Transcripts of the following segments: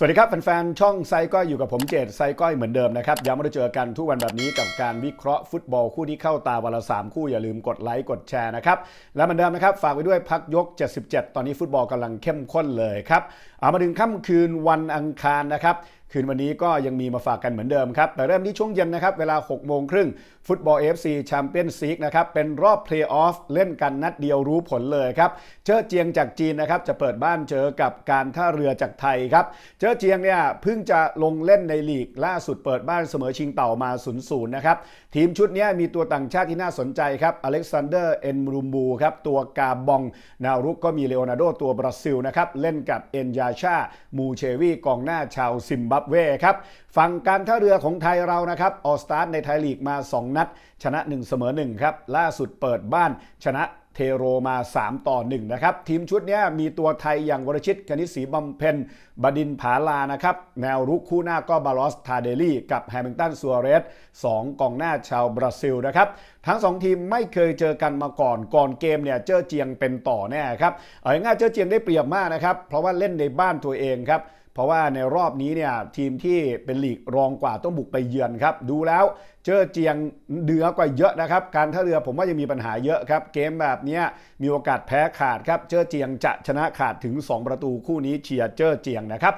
สวัสดีครับแฟนๆ ช่องไซก้อยอยู่กับผมเจตไซก้อยเหมือนเดิมนะครับย้ำมาเจอกันทุกวันแบบนี้กับการวิเคราะห์ฟุตบอลคู่ที่เข้าตาวันละสามคู่อย่าลืมกดไลค์กดแชร์นะครับ และเหมือนเดิมนะครับ ฝากไว้ด้วยพักยก 77 ตอนนี้ฟุตบอลกำลังเข้มข้นเลยครับ เอามาถึงค่ำคืนวันอังคารนะครับ คืนวันนี้ก็ยังมีมาฝากกันเหมือนเดิมครับแต่เริ่มที่ช่วงเย็นนะครับ เวลา 6 โมงครึ่งฟุตบอล AFC แชมเปี้ยนซีกนะครับ เป็นรอบเพลย์ออฟเล่นกันนัดเดียวรู้ผลเลยครับ เจอเจียงจากจีนนะครับ จะเปิดบ้านเจอกับการท่าเรือจากไทยครับ เจอเจียงเนี่ยเพิ่งจะลงเล่นในลีกล่าสุดเปิดบ้านเสมอชิงเต่ามา0 0นย์นะครับ ทีมชุดนี้มีตัวต่างชาติที่น่าสนใจครับอเล็กซานเดอร์เอ็นรูมบูครับตัวกาบองนวรุกก็มีเลโอนาร์โดตัวบราซิลนะครับเล่นกับเอ็นยาชามูเชวีกองหน้าชาวซิมบับเวครับฝั่งการท่าเรือของไทยเรานะครับออสตาร์ในไทยลีกมา 2 นัด ชนะ 1 เสมอ1ครับล่าสุดเปิดบ้านชนะเทโรมา 3 ต่อ 1 นะครับ ทีมชุดนี้มีตัวไทยอย่างวรชิตกนิษฐ์ศรีบำเพ็ญบดินผาลานะครับ แนวรุกคู่หน้าก็บาลอสทาเดลี่ กับแฮมิงตันซัวเรส2กองหน้าชาวบราซิลนะครับ ทั้ง 2 ทีมไม่เคยเจอกันมาก่อนก่อนเกมเนี่ยเจอเจียงเป็นต่อแน่ครับ เอาง่ายเจอเจียงได้เปรียบมากนะครับ เพราะว่าเล่นในบ้านตัวเองครับ เพราะว่าในรอบนี้เนี่ยทีมที่เป็นลีกรองกว่าต้องบุกไปเยือนครับ ดูแล้วเจอเจียงเดือกว่าเยอะนะครับ การท่าเรือผมว่ายังมีปัญหาเยอะครับ เกมแบบนี้มีโอกาสแพ้ขาดครับเจอเจียงจะชนะขาดถึง 2 ประตูคู่นี้เชียร์เจอเจียงนะครับ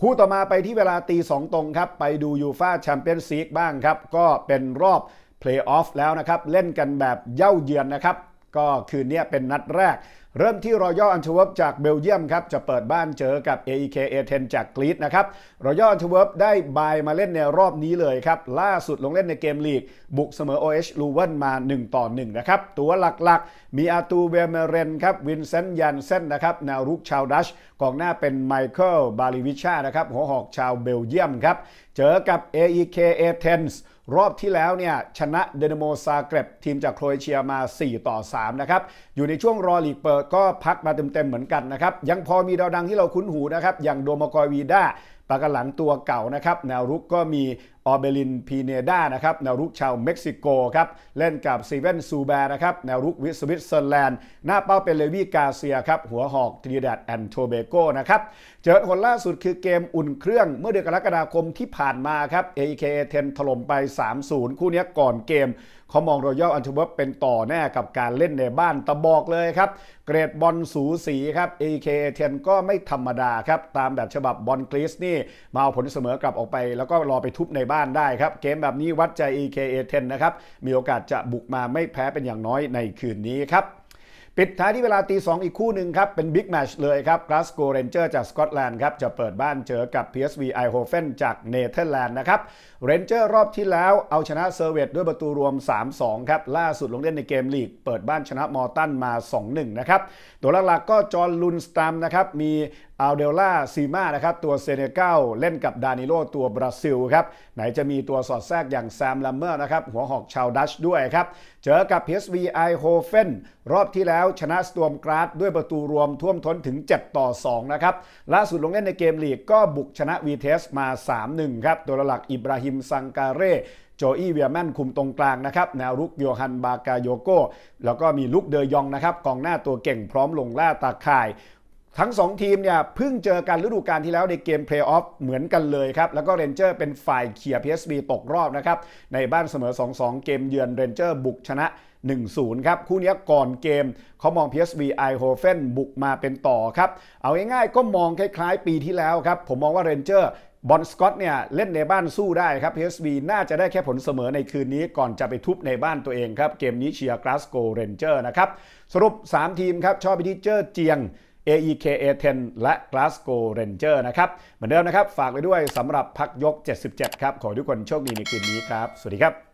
คู่ต่อมาไปที่เวลาตีสองตรงครับ ไปดูยูฟาแชมเปี้ยนซีกบ้างครับ ก็เป็นรอบเพลย์ออฟแล้วนะครับ เล่นกันแบบเย่าเยือนนะครับ ก็คืนนี้เป็นนัดแรก เริ่มที่รอยัลอันเทเวิร์ปจากเบลเยียมครับจะเปิดบ้านเจอกับ AEK A10 จากกรีซนะครับรอยัลอันเทเวิร์ปได้บายมาเล่นในรอบนี้เลยครับ ล่าสุดลงเล่นในเกมลีก บุกเสมอ OH ลูเวนมา 1 ต่อ 1 นะครับ ตัวหลักๆ มีอาตูเวเมเรนครับวินเซนต์ยันเซนนะครับแนวรุกชาวดัชกองหน้าเป็นไมเคิลบาลิวิชานะครับหัวหอกชาวเบลเยียมครับเจอกับ AEK A10 รอบที่แล้วเนี่ยชนะเดนโมซาเกรบทีมจากโครเอเชียมา 4 ต่อ 3 นะครับ อยู่ในช่วงรอลีกเปิดก็พักมาเต็มๆเหมือนกันนะครับ ยังพอมีดาวดังที่เราคุ้นหูนะครับ อย่างโดมกอยวีด้า ปากันหลังตัวเก่านะครับแนวรุกก็มีออเบลินพีเนดานะครับแนวรุกชาวเม็กซิโกครับเล่นกับซีเวนซูแบร์นะครับแนวรุกวิสวิตเซอร์แลนด์ หน้าเป้าเป็นเลวีกาเซียครับหัวหอกทริดัดแอนโทเบโกนะครับเจอผลล่าสุดคือเกมอุ่นเครื่องเมื่อเดือนกรกฎาคมที่ผ่านมาครับ AEK 10 ถล่มไป 3-0 คู่นี้ก่อนเกมเขามองรอยัลอันเทเวิร์ปเป็นต่อแน่กับการเล่นในบ้านตะบอกเลยครับ เกรดบอลสูสีครับ AK 10 ก็ไม่ธรรมดาครับตามแบบฉบับบอลกรีซนี่มาเอาผลเสมอกลับออกไป แล้วก็รอไปทุบในบ้านได้ครับเกมแบบนี้วัดใจ AK 10 นะครับมีโอกาสจะบุกมาไม่แพ้เป็นอย่างน้อยในคืนนี้ครับปิดท้ายที่เวลาตีสองอีกคู่หนึ่งครับ เป็นบิ๊กแมชเลยครับก l าสโกเรนเจอร์จากสกอตแลนด์ครับ จะเปิดบ้านเจอกับ PSV i h o f e n จากเนเธอร์แลนด์นะครับเรนเจอร์รอบที่แล้วเอาชนะเซอร์เวตด้วยประตูรวม 3-2 ครับ ล่าสุดลงเล่นในเกมลีก เปิดบ้านชนะมอร์ตันมา 2-1 นะครับ ตัวหลักๆก็จอร์นลุนสตัมนะครับ มี อัลเดล่าซีมานะครับตัวเซเนกัลเล่นกับดานิโลตัวบราซิลครับไหนจะมีตัวสอดแทรกอย่างแซมลัมเมอร์นะครับหัวหอกชาวดัชด้วยครับ เจอกับ PSV i h o f e n รอบที่แล้วชนะสตวมกราดด้วยประตูรวมท่วมท้นถึง 7 ต่อ 2 นะครับ ล่าสุดลงเล่นในเกมลีกก็บุกชนะวีเทสมา 3-1 ครับ ตัวหลักอิบราฮิมซังการเร่โจอี้เวียแมนคุมตรงกลางนะครับแนวรุกโยฮันบากาโยโกแล้วก็มีลุกเดยองนะครับกองหน้าตัวเก่งพร้อมลงล่าตาข่าย ทั้ง 2 ทีมเนี่ยเพิ่งเจอกันฤดูกาลที่แล้วในเกมเพลย์ออฟเหมือนกันเลยครับ แล้วก็เรนเจอร์เป็นฝ่ายเขี่ย PSV ตกรอบนะครับ ในบ้านเสมอ 2-2 เกมเยือนเรนเจอร์บุกชนะ 1-0 ครับ คู่นี้ก่อนเกมเขามอง PSV i h o f e n บุกมาเป็นต่อครับ เอาง่ายๆก็มองคล้ายๆ ปีที่แล้วครับ ผมมองว่าเรนเจอร์บอลสกอตเนี่ยเล่นในบ้านสู้ได้ครับ PSV น่าจะได้แค่ผลเสมอในคืนนี้ก่อนจะไปทุบในบ้านตัวเองครับ เกมนี้เชียร์กราสโกเรนเจอร์นะครับสรุป 3 ทีมครับชอบไปที่เจอเจียง AEK A10 และ Glasgow Ranger นะครับ เหมือนเดิมนะครับ ฝากไว้ด้วยสำหรับพักยก 77 ครับ ขอทุกคนโชคดีในคืนนี้ครับ สวัสดีครับ